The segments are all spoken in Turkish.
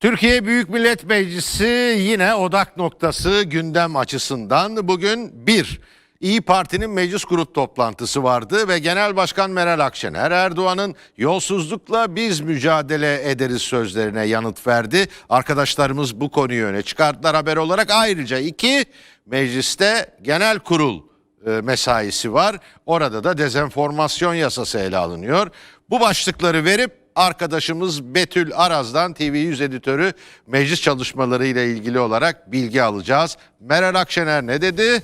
Türkiye Büyük Millet Meclisi yine odak noktası gündem açısından bugün bir İyi Parti'nin meclis grup toplantısı vardı ve Genel Başkan Meral Akşener Erdoğan'ın yolsuzlukla biz mücadele ederiz sözlerine yanıt verdi. Arkadaşlarımız bu konuyu öne çıkarttılar haber olarak. Ayrıca iki mecliste genel kurul e, mesaisi var. Orada da dezenformasyon yasası ele alınıyor. Bu başlıkları verip arkadaşımız Betül Araz'dan TV100 editörü meclis çalışmaları ile ilgili olarak bilgi alacağız. Meral Akşener ne dedi?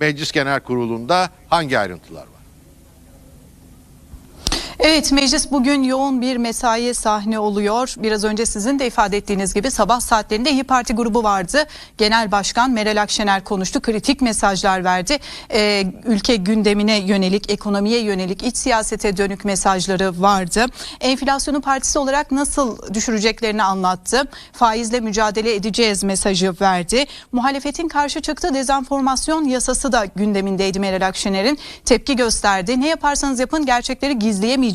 Meclis Genel Kurulu'nda hangi ayrıntılar var? Evet meclis bugün yoğun bir mesaiye sahne oluyor. Biraz önce sizin de ifade ettiğiniz gibi sabah saatlerinde İyi Parti grubu vardı. Genel Başkan Meral Akşener konuştu. Kritik mesajlar verdi. Ee, ülke gündemine yönelik, ekonomiye yönelik, iç siyasete dönük mesajları vardı. Enflasyonu partisi olarak nasıl düşüreceklerini anlattı. Faizle mücadele edeceğiz mesajı verdi. Muhalefetin karşı çıktığı dezenformasyon yasası da gündemindeydi Meral Akşener'in. Tepki gösterdi. Ne yaparsanız yapın gerçekleri gizleyemeyeceksiniz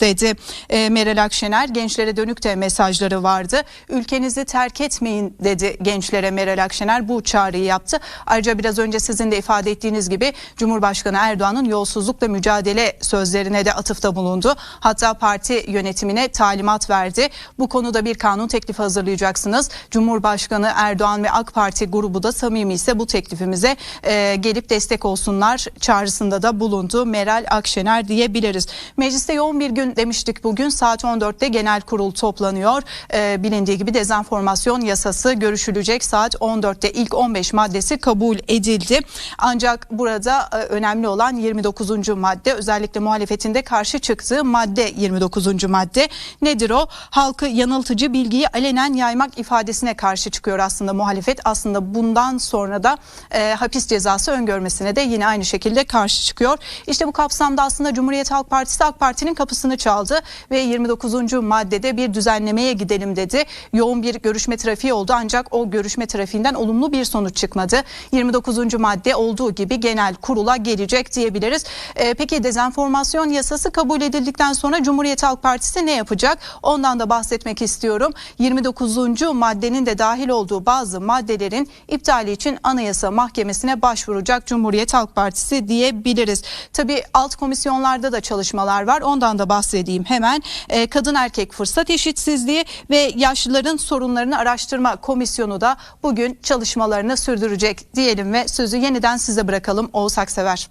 dedi e, Meral Akşener. Gençlere dönük de mesajları vardı. Ülkenizi terk etmeyin dedi gençlere Meral Akşener bu çağrıyı yaptı. Ayrıca biraz önce sizin de ifade ettiğiniz gibi Cumhurbaşkanı Erdoğan'ın yolsuzlukla mücadele sözlerine de atıfta bulundu. Hatta parti yönetimine talimat verdi. Bu konuda bir kanun teklifi hazırlayacaksınız. Cumhurbaşkanı Erdoğan ve AK Parti grubu da samimi ise bu teklifimize e, gelip destek olsunlar çağrısında da bulundu. Meral Akşener diyebiliriz. Mecliste yoğun bir gün demiştik bugün saat 14'te genel kurul toplanıyor. Ee, bilindiği gibi dezenformasyon yasası görüşülecek saat 14'te ilk 15 maddesi kabul edildi. Ancak burada e, önemli olan 29. madde özellikle muhalefetinde karşı çıktığı madde 29. madde nedir o? Halkı yanıltıcı bilgiyi alenen yaymak ifadesine karşı çıkıyor aslında muhalefet. Aslında bundan sonra da e, hapis cezası öngörmesine de yine aynı şekilde karşı çıkıyor. İşte bu kapsamda aslında Cumhuriyet Halk Partisi AK Parti'nin kapısını çaldı ve 29. maddede bir düzenlemeye gidelim dedi. Yoğun bir görüşme trafiği oldu ancak o görüşme trafiğinden olumlu bir sonuç çıkmadı. 29. madde olduğu gibi genel kurula gelecek diyebiliriz. Ee, peki dezenformasyon yasası kabul edildikten sonra Cumhuriyet Halk Partisi ne yapacak? Ondan da bahsetmek istiyorum. 29. maddenin de dahil olduğu bazı maddelerin iptali için Anayasa Mahkemesi'ne başvuracak Cumhuriyet Halk Partisi diyebiliriz. Tabii alt komisyonlarda da çalışmalar var. Ondan da bahsedeyim hemen. Ee, Kadın erkek fırsat eşitsizliği ve yaşlıların sorunlarını araştırma komisyonu da bugün çalışmalarını sürdürecek diyelim ve sözü yeniden size bırakalım Oğuz Aksever.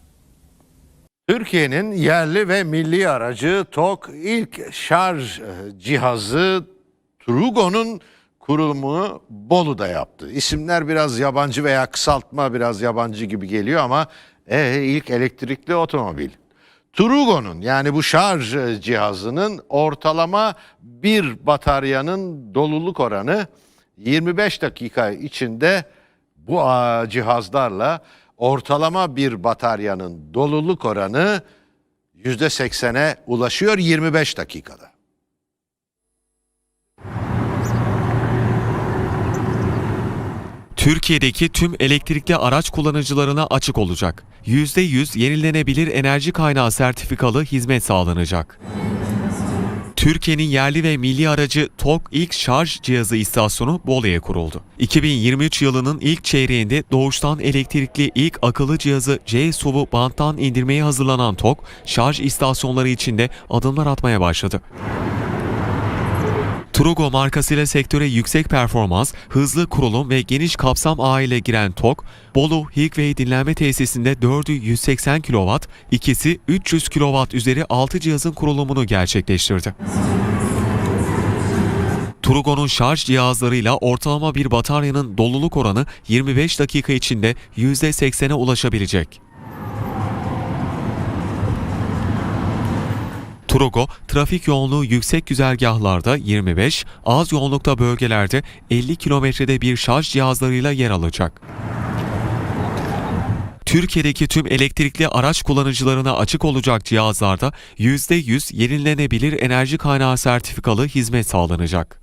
Türkiye'nin yerli ve milli aracı TOK ilk şarj e, cihazı Trugo'nun kurulumunu Bolu'da yaptı. İsimler biraz yabancı veya kısaltma biraz yabancı gibi geliyor ama e, ilk elektrikli otomobil. Trugo'nun yani bu şarj e, cihazının ortalama bir bataryanın doluluk oranı 25 dakika içinde bu cihazlarla ortalama bir bataryanın doluluk oranı %80'e ulaşıyor 25 dakikada. Türkiye'deki tüm elektrikli araç kullanıcılarına açık olacak. %100 yenilenebilir enerji kaynağı sertifikalı hizmet sağlanacak. Türkiye'nin yerli ve milli aracı TOG ilk şarj cihazı istasyonu Bolu'ya kuruldu. 2023 yılının ilk çeyreğinde doğuştan elektrikli ilk akıllı cihazı C-SUV'u banttan indirmeye hazırlanan TOG, şarj istasyonları içinde adımlar atmaya başladı. Trugo markasıyla sektöre yüksek performans, hızlı kurulum ve geniş kapsam ağıyla giren TOG, Bolu Higway dinlenme tesisinde 4'ü 180 kW, ikisi 300 kW üzeri 6 cihazın kurulumunu gerçekleştirdi. Trugo'nun şarj cihazlarıyla ortalama bir bataryanın doluluk oranı 25 dakika içinde %80'e ulaşabilecek. Trugo, trafik yoğunluğu yüksek güzergahlarda 25, az yoğunlukta bölgelerde 50 kilometrede bir şarj cihazlarıyla yer alacak. Türkiye'deki tüm elektrikli araç kullanıcılarına açık olacak cihazlarda %100 yenilenebilir enerji kaynağı sertifikalı hizmet sağlanacak.